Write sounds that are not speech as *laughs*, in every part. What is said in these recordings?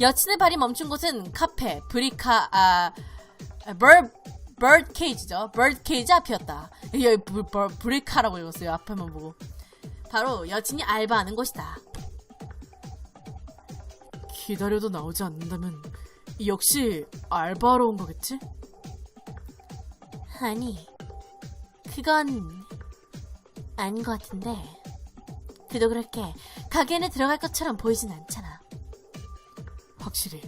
여친의 발이 멈춘 곳은 카페 브리카 아 bird bird cage죠. bird cage 앞이었다. 여기 브, 브, 브리카라고 읽었어요. 앞에만 보고. 바로 여친이 알바하는 곳이다. 기다려도 나오지 않는다면 역시 알바하러 온 거겠지? 아니, 그건 아닌 것 같은데. 그도 그렇게 가게에 들어갈 것처럼 보이진 않잖아. 확실히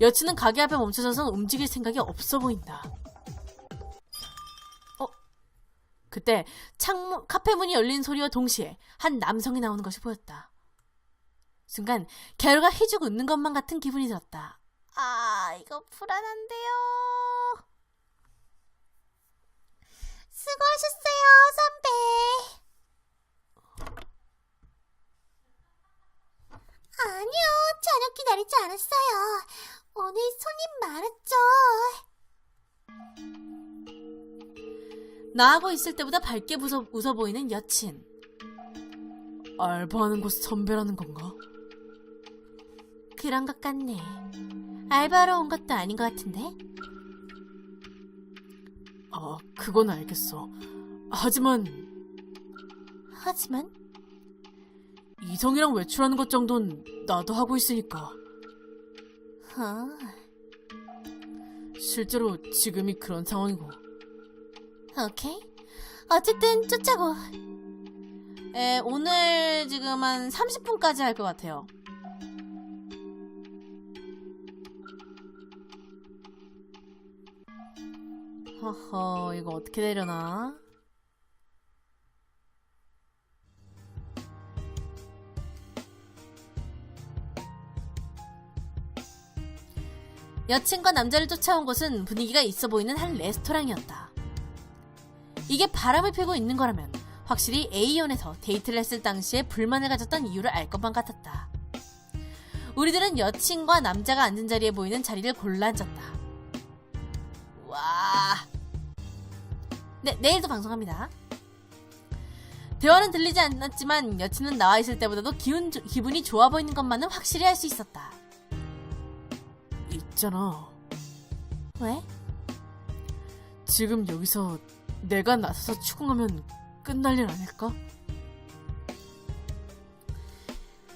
여친은 가게 앞에 멈춰서선 움직일 생각이 없어 보인다. 어? 그때 창문 카페 문이 열린 소리와 동시에 한 남성이 나오는 것이 보였다. 순간 게르가 희죽 웃는 것만 같은 기분이 들었다. 아, 이거 불안한데요 선배. 아니요, 기다리지 않았어요. 오늘 손님 많았죠. 나하고 있을 때보다 밝게 웃어, 웃어 보이는 여친. 알바하는 곳 선배라는 건가? 그런 것 같네. 알바로 온 것도 아닌 것 같은데? 아, 그건 알겠어. 하지만 하지만 이성이랑 외출하는 것 정도는 나도 하고 있으니까. 아, 실제로 지금이 그런 상황이고. 오케이. 어쨌든 쫓자고. 에, 오늘 지금 한 30분까지 할 것 같아요. 허허, 이거 어떻게 되려나? 여친과 남자를 쫓아온 곳은 분위기가 있어 보이는 한 레스토랑이었다. 이게 바람을 피고 있는 거라면 확실히 A연에서 데이트를 했을 당시에 불만을 가졌던 이유를 알 것만 같았다. 우리들은 여친과 남자가 앉은 자리에 보이는 자리를 골라 앉았다. 와. 네, 내일도 방송합니다. 대화는 들리지 않았지만 여친은 나와 있을 때보다도 기운, 기분이 좋아 보이는 것만은 확실히 알 수 있었다. 있잖아. 왜? 지금 여기서 내가 나서서 추궁하면 끝날 일 아닐까?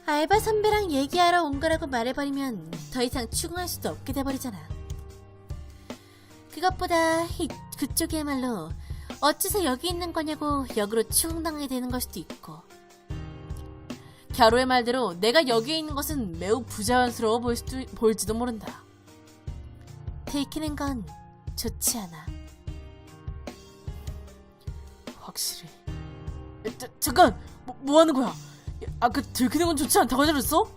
알바 선배랑 얘기하러 온 거라고 말해버리면 더 이상 추궁할 수도 없게 돼버리잖아. 그것보다 이, 그쪽이야말로 어째서 여기 있는 거냐고 역으로 추궁당하게 되는 걸 수도 있고. 갸로의 말대로 내가 여기에 있는 것은 매우 부자연스러워 보일 수도, 보일지도 모른다. 들키는 건 좋지 않아. 확실히. 야, 자, 잠깐! 뭐, 뭐 하는 거야? 아, 그 들키는 건 좋지 않다고 하지 않았어?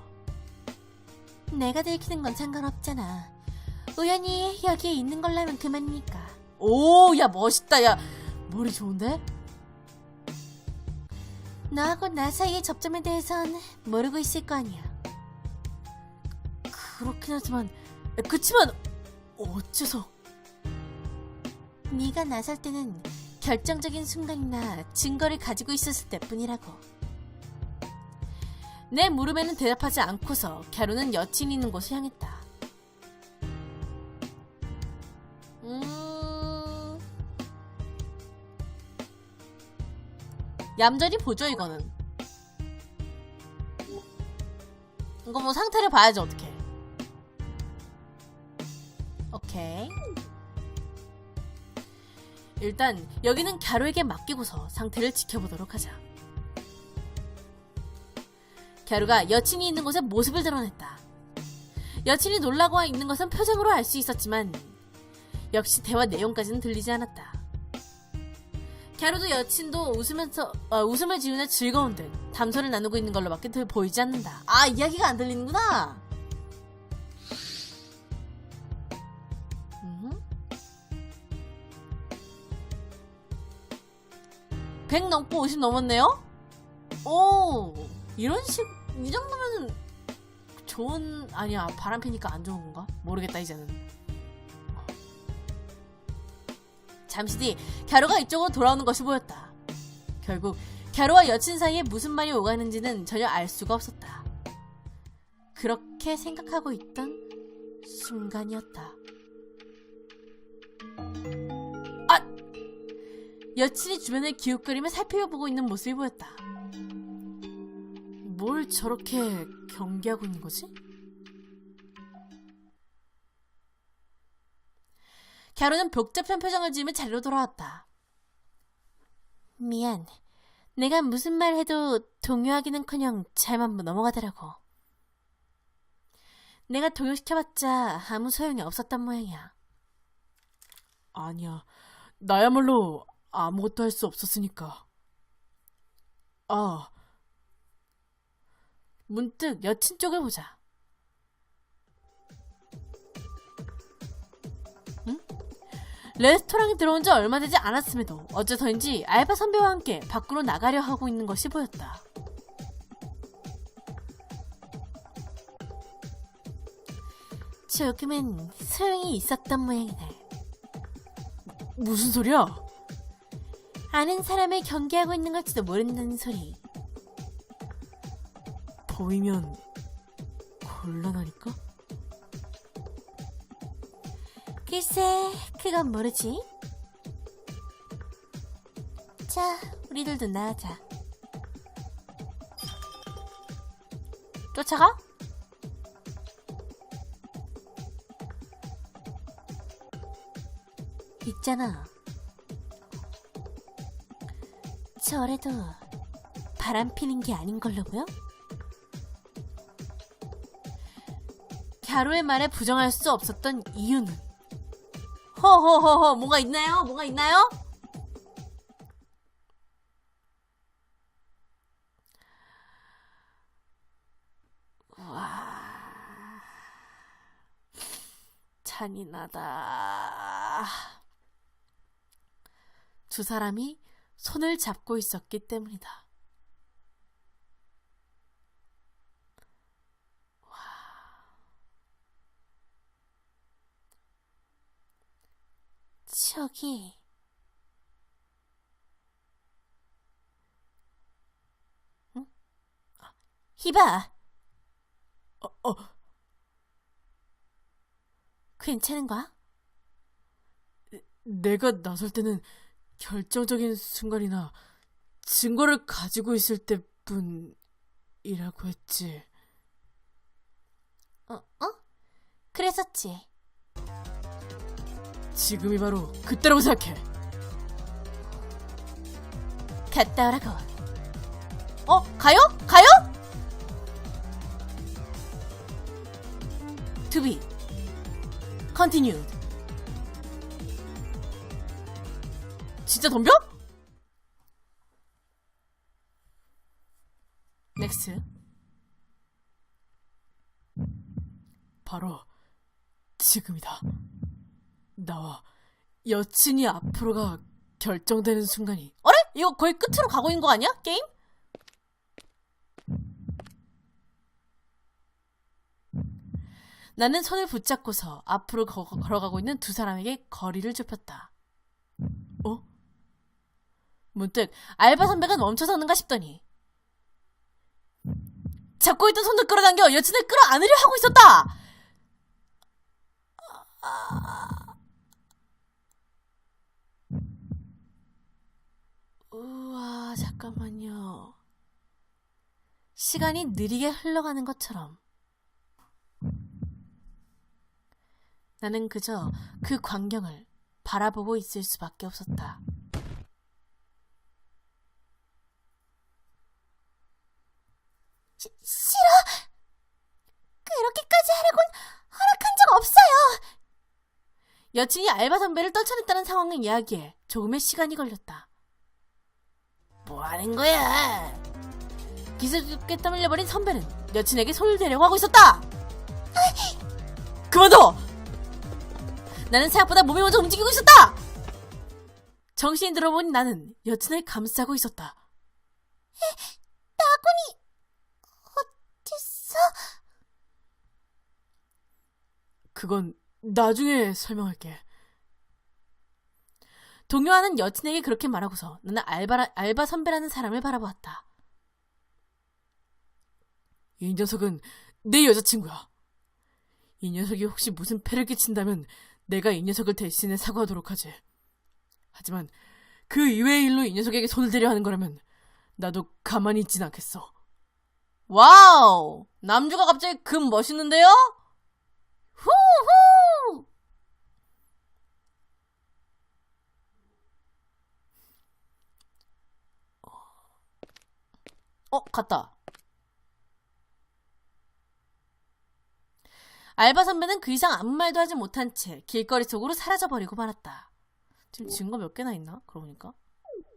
내가 들키는 건 상관없잖아. 우연히 여기에 있는 걸라면 그만이니까. 오, 야, 멋있다, 야. 머리 좋은데? 너하고 나 사이의 접점에 대해선 모르고 있을 거 아니야. 그렇긴 하지만, 그치만, 어째서? 네가 나설 때는 결정적인 순간이나 증거를 가지고 있었을 때뿐이라고. 내 물음에는 대답하지 않고서 갸루는 여친이 있는 곳을 향했다. 음... 얌전히 보죠 이거는. 이거 뭐 상태를 봐야지 어떻게. 오케이. 일단 여기는 갸루에게 맡기고서 상태를 지켜보도록 하자. 갸루가 여친이 있는 곳에 모습을 드러냈다. 여친이 놀라고 있는 것은 표정으로 알 수 있었지만 역시 대화 내용까지는 들리지 않았다. 갸루도 여친도 웃으면서 어, 웃음을 지으며 즐거운 듯 담소를 나누고 있는 걸로밖에 들 보이지 않는다. 아 이야기가 안 들리는구나. 100 넘고 50 넘었네요? 오, 이런 식, 이 정도면은 좋은, 아니야, 바람 피니까 안 좋은 건가? 모르겠다, 이제는. 잠시 뒤, 갸루가 이쪽으로 돌아오는 것이 보였다. 결국, 갸루와 여친 사이에 무슨 말이 오가는지는 전혀 알 수가 없었다. 그렇게 생각하고 있던 순간이었다. 여친이 주변을 기웃거리며 살펴보고 있는 모습이 보였다. 뭘 저렇게 경계하고 있는 거지? 갸루는 복잡한 표정을 지으며 자리로 돌아왔다. 미안. 내가 무슨 말 해도 동요하기는커녕 잘만 넘어가더라고. 내가 동요시켜봤자 아무 소용이 없었단 모양이야. 아니야. 나야말로 아무것도 할 수 없었으니까. 아. 문득 여친 쪽을 보자. 응? 레스토랑에 들어온 지 얼마 되지 않았음에도 어째서인지 알바 선배와 함께 밖으로 나가려 하고 있는 것이 보였다. 조금은 소용이 있었던 모양이네. 무슨 소리야? 아는 사람을 경계하고 있는 걸지도 모른다는 소리. 보이면 곤란하니까? 글쎄, 그건 모르지. 자, 우리들도 나가자. 쫓아가? 있잖아. 저래도 바람 피는 게 아닌 걸로 보여? 갸루의 말에 부정할 수 없었던 이유는 허허허허 뭐가 있나요? 뭐가 있나요? 와 잔인하다. 두 사람이 손을 잡고 있었기 때문이다. 저기 응? 아, 히바 어, 어. 괜찮은 거야? 내가 나설 때는 결정적인 순간이나 증거를 가지고 있을 때뿐이라고 했지. 어, 어? 그랬었지. 지금이 바로 그때라고 생각해. 갔다 오라고. 어, 가요? 가요? Be continued. 진짜 덤벼? 넥스. 바로 지금이다. 나와 여친이 앞으로가 결정되는 순간이. 어래? 이거 거의 끝으로 가고 있는 거 아니야? 게임? 나는 손을 붙잡고서 앞으로 거- 걸어가고 있는 두 사람에게 거리를 좁혔다. 어? 문득 알바 선배가 멈춰서는가 싶더니 잡고 있던 손을 끌어당겨 여친을 끌어안으려 하고 있었다. 우와, 잠깐만요. 시간이 느리게 흘러가는 것처럼. 나는 그저 그 광경을 바라보고 있을 수밖에 없었다. 싫어. 그렇게까지 하라곤 허락한 적 없어요. 여친이 알바 선배를 떨쳐냈다는 상황을 이야기해 조금의 시간이 걸렸다. 뭐 하는 거야? 기습게 땀 흘려버린 선배는 여친에게 손을 대려고 하고 있었다. 그만둬! 나는 생각보다 몸이 먼저 움직이고 있었다. 정신이 들어보니 나는 여친을 감싸고 있었다. 됐어. 그건 나중에 설명할게. 동요하는 여친에게 그렇게 말하고서 나는 알바, 알바 선배라는 사람을 바라보았다. 이 녀석은 내 여자친구야. 이 녀석이 혹시 무슨 패를 끼친다면 내가 이 녀석을 대신해 사과하도록 하지. 하지만 그 이외의 일로 이 녀석에게 손을 대려 하는 거라면 나도 가만히 있진 않겠어. 와우! 남주가 갑자기 금 멋있는데요? 후후! 어, 갔다. 알바 선배는 그 이상 아무 말도 하지 못한 채 길거리 속으로 사라져버리고 말았다. 지금 증거 몇 개나 있나? 그러고 보니까.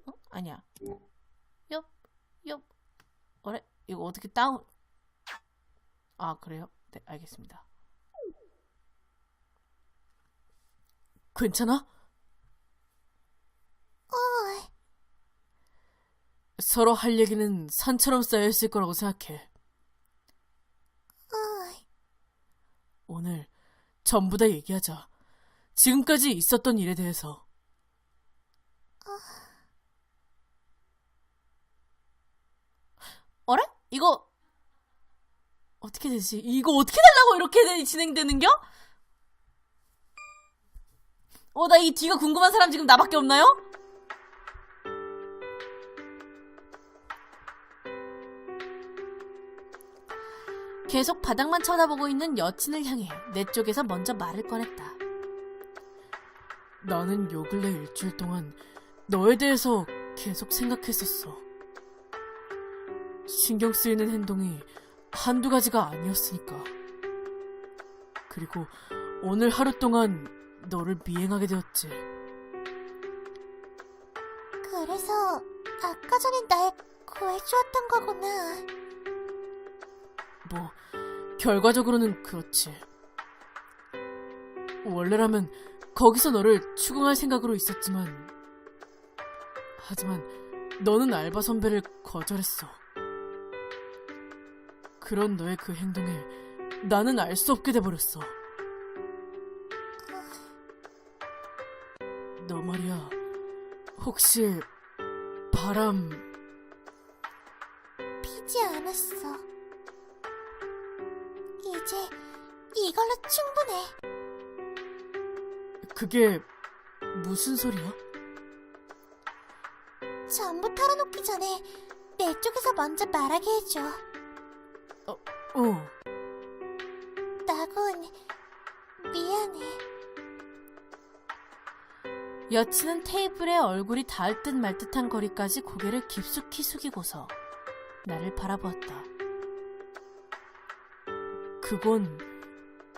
어? 아니야. 옆, 옆. 어래? 이거 어떻게 다운. 아, 그래요? 네, 알겠습니다. 괜찮아? 서로 할 얘기는 산처럼 쌓여있을 거라고 생각해. 오늘 전부 다 얘기하자. 지금까지 있었던 일에 대해서. 어 래? 이거 어떻게 되지? 이거 어떻게 되려고 이렇게 되- 진행되는겨? 어, 나 이 뒤가 궁금한 사람 지금 나밖에 없나요? 계속 바닥만 쳐다보고 있는 여친을 향해 내 쪽에서 먼저 말을 꺼냈다. 나는 요 근래 일주일 동안 너에 대해서 계속 생각했었어. 신경 쓰이는 행동이 한두 가지가 아니었으니까. 그리고 오늘 하루 동안 너를 미행하게 되었지. 그래서 아까 전에 날 구해주었던 거구나. 뭐, 결과적으로는 그렇지. 원래라면 거기서 너를 추궁할 생각으로 있었지만, 하지만 너는 알바 선배를 거절했어. 그런 너의 그 행동에 나는 알 수 없게 돼버렸어. 혹시 바람 피지 않았어. 이제 이걸로 충분해. 그게 무슨 소리야? 전부 털어놓기 전에 내 쪽에서 먼저 말하게 해줘. 어. 나 여친은 테이블에 얼굴이 닿을 듯 말 듯한 거리까지 고개를 깊숙이 숙이고서 나를 바라보았다. 그건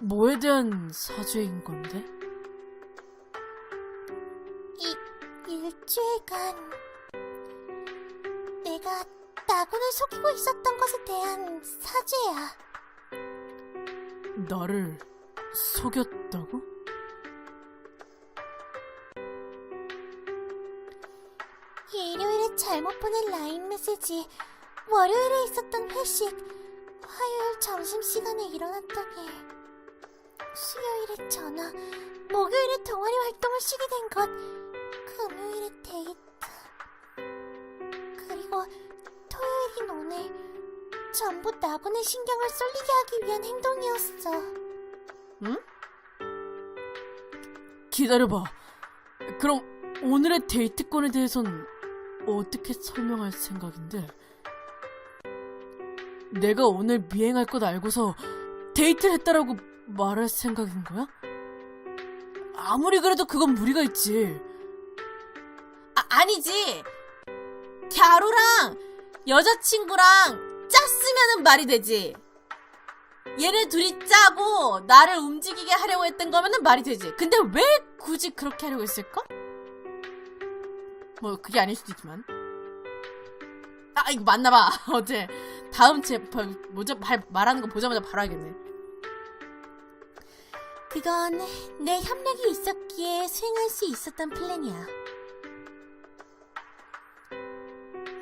뭐에 대한 사죄인 건데? 이 일주일간 내가 나군을 속이고 있었던 것에 대한 사죄야. 나를 속였다고? 잘못 보낸 라인 메시지, 월요일에 있었던 회식, 화요일 점심시간에 일어났던 일, 수요일에 전화, 목요일에 동아리 활동을 쉬게 된 것, 금요일에 데이트, 그리고 토요일인 오늘, 전부 나군의 신경을 쏠리게 하기 위한 행동이었어. 응? 기다려봐. 그럼 오늘의 데이트권에 대해선 어떻게 설명할 생각인데? 내가 오늘 미행할 것 알고서 데이트를 했다라고 말할 생각인 거야? 아무리 그래도 그건 무리가 있지. 아, 아니지. 갸루랑 여자친구랑 짰으면은 말이 되지. 얘네 둘이 짜고 나를 움직이게 하려고 했던 거면은 말이 되지. 근데 왜 굳이 그렇게 하려고 했을까? 뭐 그게 아닐 수도 있지만. 아 이거 맞나봐. *laughs* 어제 다음 제 뭐죠 말 말하는 거 보자마자 바로 알겠네. 그건 내 협력이 있었기에 수행할 수 있었던 플랜이야.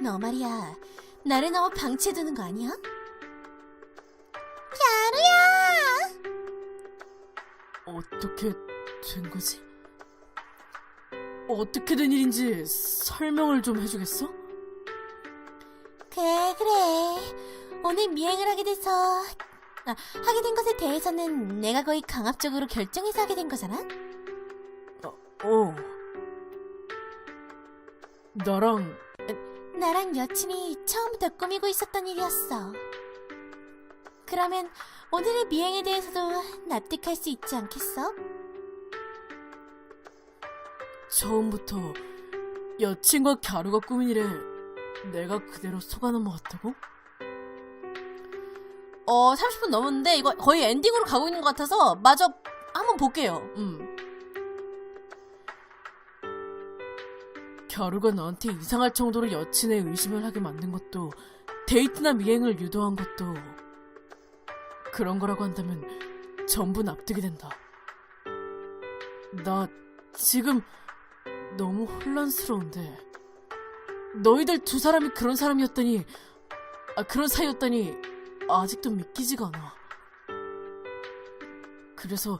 너 말이야, 나를 너무 방치해두는 거 아니야? 야루야! 어떻게 된 거지? 어떻게 된 일인지 설명을 좀 해주겠어? 그래, 그래. 오늘 미행을 하게 돼서 아, 하게 된 것에 대해서는 내가 거의 강압적으로 결정해서 하게 된 거잖아? 어. 나랑 나랑 여친이 처음부터 꾸미고 있었던 일이었어. 그러면 오늘의 미행에 대해서도 납득할 수 있지 않겠어? 처음부터 여친과 갸루가 꾸민 일에 내가 그대로 속아 넘어갔다고? 어, 30분 넘었는데 이거 거의 엔딩으로 가고 있는 것 같아서 마저 한번 볼게요. 음. 갸루가 나한테 이상할 정도로 여친의 의심을 하게 만든 것도 데이트나 미행을 유도한 것도 그런 거라고 한다면 전부 납득이 된다. 나 지금 너무 혼란스러운데 너희들 두 사람이 그런 사람이었다니 아 그런 사이였다니 아직도 믿기지가 않아 그래서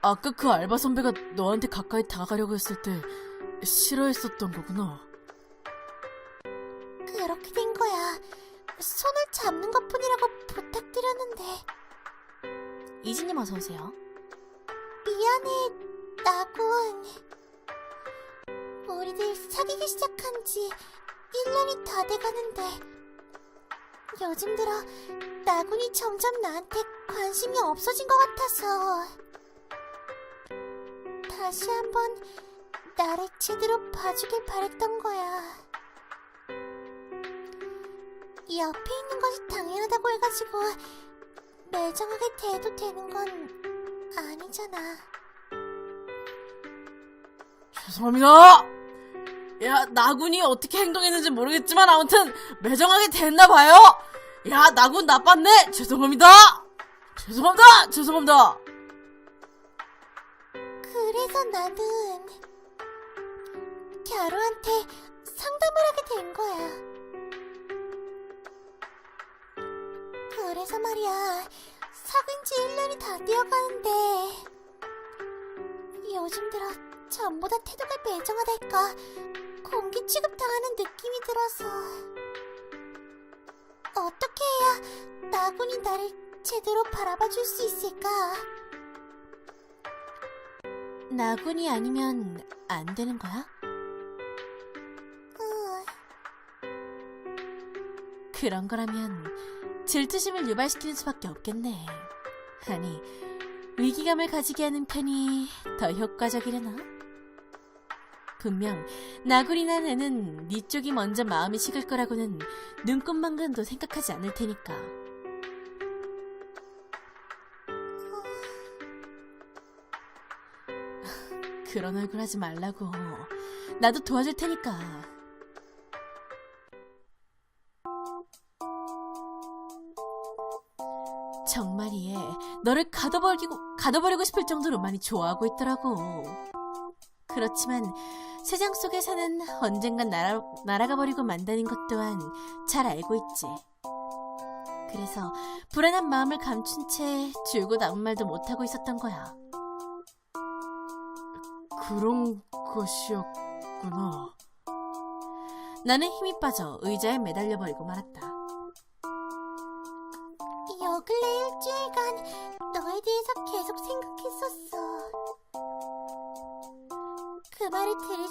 아까 그 알바 선배가 너한테 가까이 다가가려고 했을 때 싫어했었던 거구나 그렇게 된 거야. 손을 잡는 것 뿐이라고 부탁드렸는데. 이진님 어서오세요. 미안해, 나군. 우리들 사귀기 시작한 지 1년이 다 돼가는데. 요즘 들어 나군이 점점 나한테 관심이 없어진 것 같아서. 다시 한번 나를 제대로 봐주길 바랬던 거야. 옆에 있는 것이 당연하다고 해가지고 매정하게 대해도 되는 건 아니잖아. 죄송합니다 야 나군이 어떻게 행동했는지 모르겠지만 아무튼 매정하게 됐나 봐요. 야 나군 나빴네. 죄송합니다. 죄송합니다. 죄송합니다. 그래서 나는 갸루한테 상담을 하게 된 거야. 그래서 말이야, 사귄 지 1년이 다 되어가는데, 요즘 들어 전보다 태도가 매정하달까, 공기 취급당하는 느낌이 들어서, 어떻게 해야 나군이 나를 제대로 바라봐 줄 수 있을까? 나군이 아니면 안 되는 거야? 그런 거라면 질투심을 유발시키는 수밖에 없겠네. 아니, 위기감을 가지게 하는 편이 더 효과적이려나? 분명 나구리나 애는 네 쪽이 먼저 마음이 식을 거라고는 눈꽃만큼도 생각하지 않을 테니까. 그런 얼굴 하지 말라고. 나도 도와줄 테니까. 정말 이해. 너를 가둬버리고, 가둬버리고 싶을 정도로 많이 좋아하고 있더라고. 그렇지만 세상 속에 사는 언젠간 날아, 날아가 버리고 만다는 것 또한 잘 알고 있지. 그래서 불안한 마음을 감춘 채 줄곧 아무 말도 못하고 있었던 거야. 그런 것이었구나. 나는 힘이 빠져 의자에 매달려 버리고 말았다.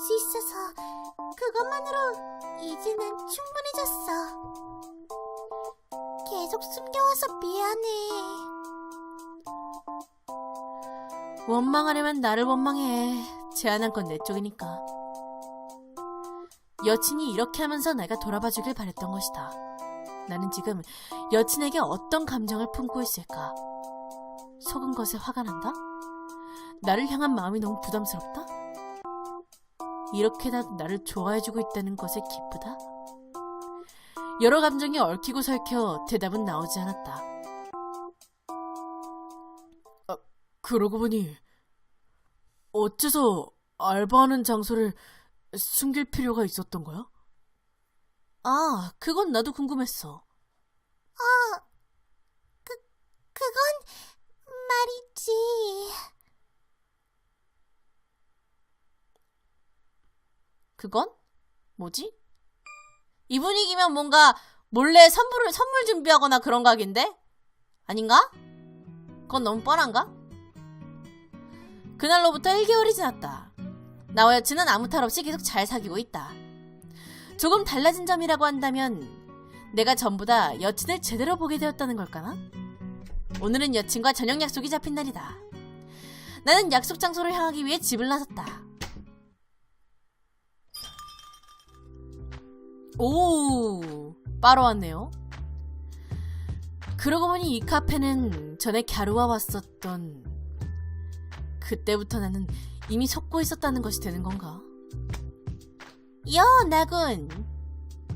수 있어서 그것만으로 이제 난 충분해졌어. 계속 숨겨와서 미안해. 원망하려면 나를 원망해. 제안한 건 내 쪽이니까. 여친이 이렇게 하면서 내가 돌아봐 주길 바랬던 것이다. 나는 지금 여친에게 어떤 감정을 품고 있을까? 속은 것에 화가 난다? 나를 향한 마음이 너무 부담스럽다? 이렇게라도 나를 좋아해주고 있다는 것에 기쁘다? 여러 감정이 얽히고 설켜 대답은 나오지 않았다. 아, 그러고 보니 어째서 알바하는 장소를 숨길 필요가 있었던 거야? 아, 그건 나도 궁금했어. 그건 말이지. 그건? 뭐지? 이 분위기면 뭔가 몰래 선물을, 선물 준비하거나 그런 각인데? 아닌가? 그건 너무 뻔한가? 그날로부터 1개월이 지났다. 나와 여친은 아무 탈 없이 계속 잘 사귀고 있다. 조금 달라진 점이라고 한다면 내가 전보다 여친을 제대로 보게 되었다는 걸까나? 오늘은 여친과 저녁 약속이 잡힌 날이다. 나는 약속 장소를 향하기 위해 집을 나섰다. 오, 빠로 왔네요. 그러고 보니 이 카페는 전에 갸루와 왔었던 그때부터 나는 이미 속고 있었다는 것이 되는 건가? 여 나군.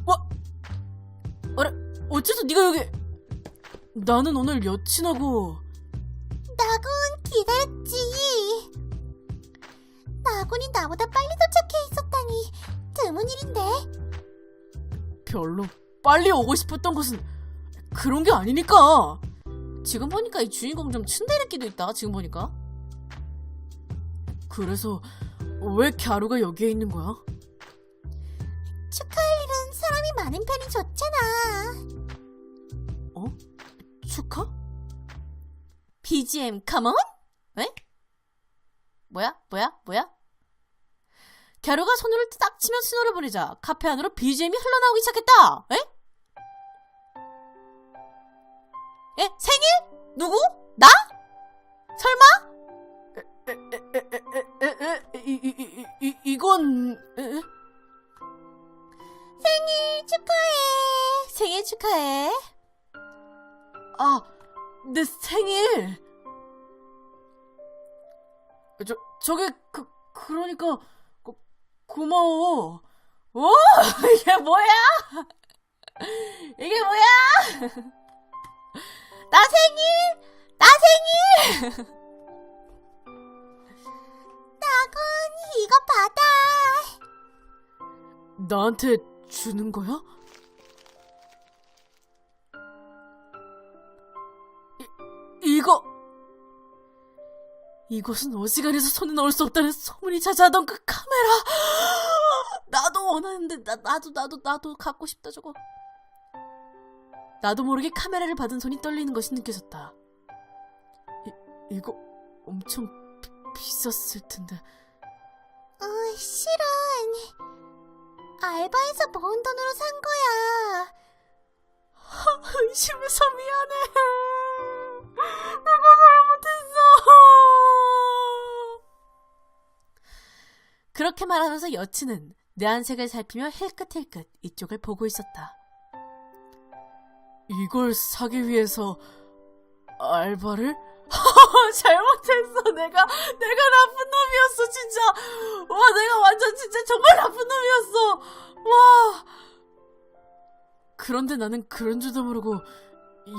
와, 어라, 어째서 네가 여기? 나는 오늘 여친하고 나군 기다렸지. 나군이 나보다 빨리 도착해 있었다니 드문 일인데. 별로 빨리 오고 싶었던 것은 그런 게 아니니까. 지금 보니까 이 주인공 좀 츤데레끼도 있다. 지금 보니까. 그래서 왜 갸루가 여기에 있는 거야? 축하할 일은 사람이 많은 편이 좋잖아. 축하? BGM 컴온? 에? 뭐야? 뭐야? 뭐야? 갸루가 손을 딱 치면 신호를 보내자 카페 안으로 BGM이 흘러나오기 시작했다. 에? 에? 생일? 누구? 나? 설마? 에, 에, 에, 에, 에, 에, 에, 이, 이, 이, 이, 이건 에? 생일 축하해. 생일 축하해. 아, 내 생일. 저, 저게, 그, 그러니까, 고, 고마워. 오, *laughs* 이게 뭐야? *laughs* 이게 뭐야? *laughs* 나 생일! 나 생일! 나군 이거 받아. 나한테 주는 거야? 이것은 어지간해서 손에 넣을 수 없다는 소문이 자자하던 그 카메라 나도 원하는데 나, 나도 나도 나도 갖고 싶다 저거 나도 모르게 카메라를 받은 손이 떨리는 것이 느껴졌다 이, 이거 엄청 비, 비쌌을 텐데 어, 실은 알바에서 모은 돈으로 산 거야. 의심해서 미안해. 내가 잘못했어. 그렇게 말하면서 여친은 내 안색을 살피며 힐끗힐끗 이쪽을 보고 있었다. 이걸 사기 위해서 알바를? *laughs* 잘못했어. 내가 내가 나쁜 놈이었어, 진짜. 와, 내가 완전 진짜 정말 나쁜 놈이었어. 와. 그런데 나는 그런 줄도 모르고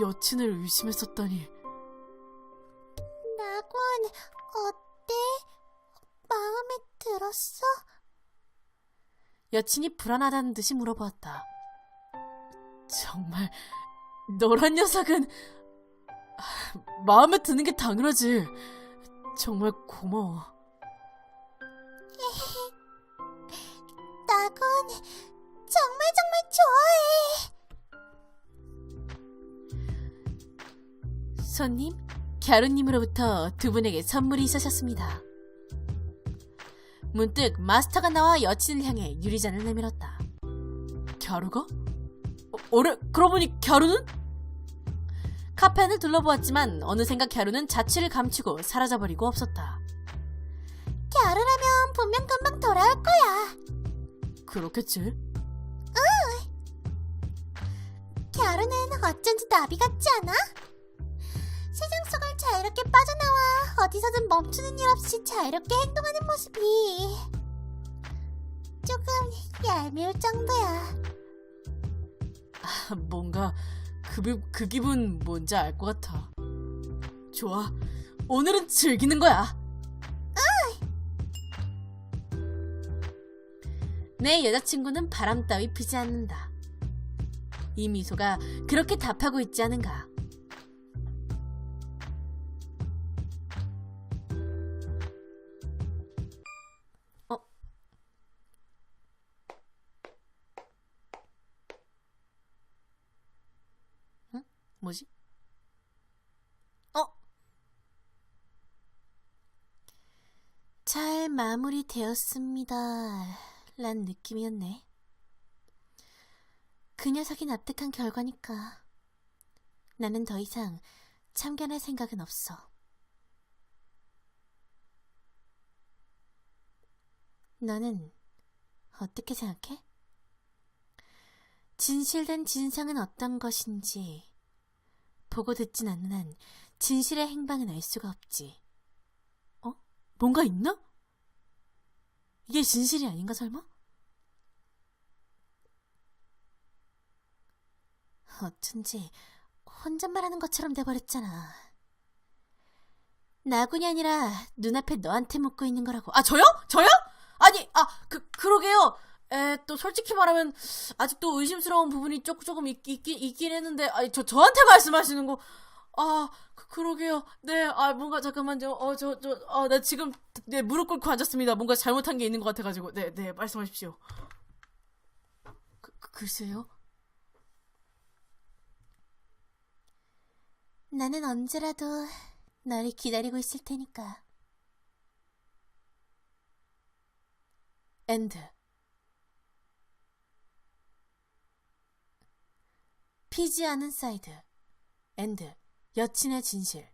여친을 의심했었다니. 나군 들었어? 여친이 불안하다는 듯이 물어보았다. 정말 너란 녀석은 아, 마음에 드는 게 당연하지. 정말 고마워. *laughs* 나군 정말 정말 좋아해. 손님, 갸루님으로부터 두 분에게 선물이 있으셨습니다. 문득 마스터가 나와 여친을 향해 유리잔을 내밀었다. 갸루가? 어, 어래, 그러고 보니 갸루는? 카페안을 둘러보았지만 어느샌가 갸루는 자취를 감추고 사라져버리고 없었다. 갸루라면 분명 금방 돌아올 거야. 그렇겠지? 갸루는 어쩐지 나비 같지 않아? 세상 속을 자유롭게 빠져나와 어디서든 멈추는 일 없이 자유롭게 행동하는 모습이 조금 얄미울 정도야. *laughs* 뭔가 그, 비- 그 기분 뭔지 알 것 같아. 좋아. 오늘은 즐기는 거야. 내 여자친구는 바람 따위 피지 않는다. 이 미소가 그렇게 답하고 있지 않은가. 마무리되었습니다. 란 느낌이었네. 그 녀석이 납득한 결과니까 나는 더 이상 참견할 생각은 없어. 너는 어떻게 생각해? 진실된 진상은 어떤 것인지 보고 듣진 않는 한 진실의 행방은 알 수가 없지. 어? 뭔가 있나? 이게 진실이 아닌가 설마? 어쩐지 혼잣말하는 것처럼 돼버렸잖아. 나군이 아니라 눈앞에 너한테 묻고 있는 거라고. 아 저요? 저요? 아니 아그 그러게요. 에 또 솔직히 말하면 아직도 의심스러운 부분이 조금 조금 있, 있긴 있긴 했는데 아니 저 저한테 말씀하시는 거. 아 그, 그러게요. 네, 아 뭔가 잠깐만요. 어 저저어나 지금 네 무릎 꿇고 앉았습니다. 뭔가 잘못한 게 있는 것 같아가지고 네 네 말씀하십시오. 그, 그, 글쎄요. 나는 언제라도 너를 기다리고 있을 테니까. 엔드. 피지 않은 사이드. 엔드. 여친의 진실.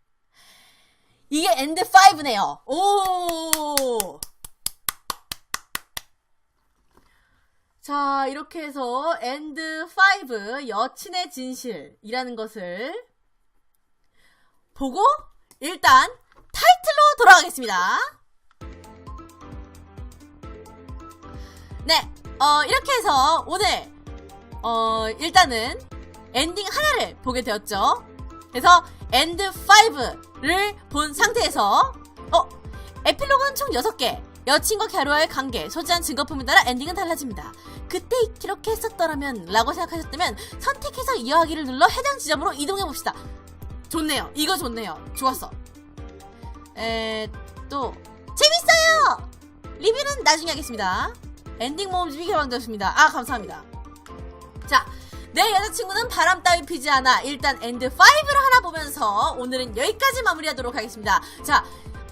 이게 엔드 5네요. 오! 자, 이렇게 해서 엔드 5 여친의 진실이라는 것을 보고 일단 타이틀로 돌아가겠습니다. 네, 어, 이렇게 해서 오늘 어, 일단은 엔딩 하나를 보게 되었죠. 그래서 엔드 5를 본 상태에서 어 에필로그는 총 6개 여친과 갸루와의 관계 소지한 증거품에 따라 엔딩은 달라집니다. 그때 이렇게 했었더라면 라고 생각하셨다면 선택해서 이어하기를 눌러 해당 지점으로 이동해봅시다. 좋네요. 이거 좋네요. 좋았어. 에, 또, 재밌어요! 리뷰는 나중에 하겠습니다. 엔딩 모음집이 개방되었습니다. 아, 감사합니다. 자, 내 여자친구는 바람 따위 피지 않아. 일단 엔드 5를 하나 보면서 오늘은 여기까지 마무리하도록 하겠습니다. 자,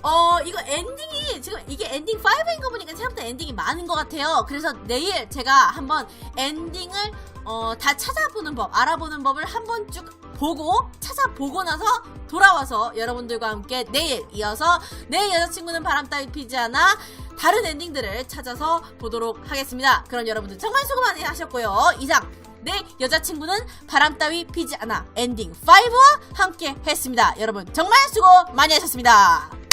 어, 이거 엔딩이, 지금 이게 엔딩 5인 거 보니까 생각보다 엔딩이 많은 것 같아요. 그래서 내일 제가 한번 엔딩을, 어, 다 찾아보는 법, 알아보는 법을 한번 쭉 보고, 찾아보고 나서 돌아와서 여러분들과 함께 내일 이어서 내 여자친구는 바람 따위 피지 않아. 다른 엔딩들을 찾아서 보도록 하겠습니다. 그럼 여러분들 정말 수고 많이 하셨고요. 이상 내 여자친구는 바람 따위 피지 않아 엔딩 5와 함께 했습니다. 여러분 정말 수고 많이 하셨습니다.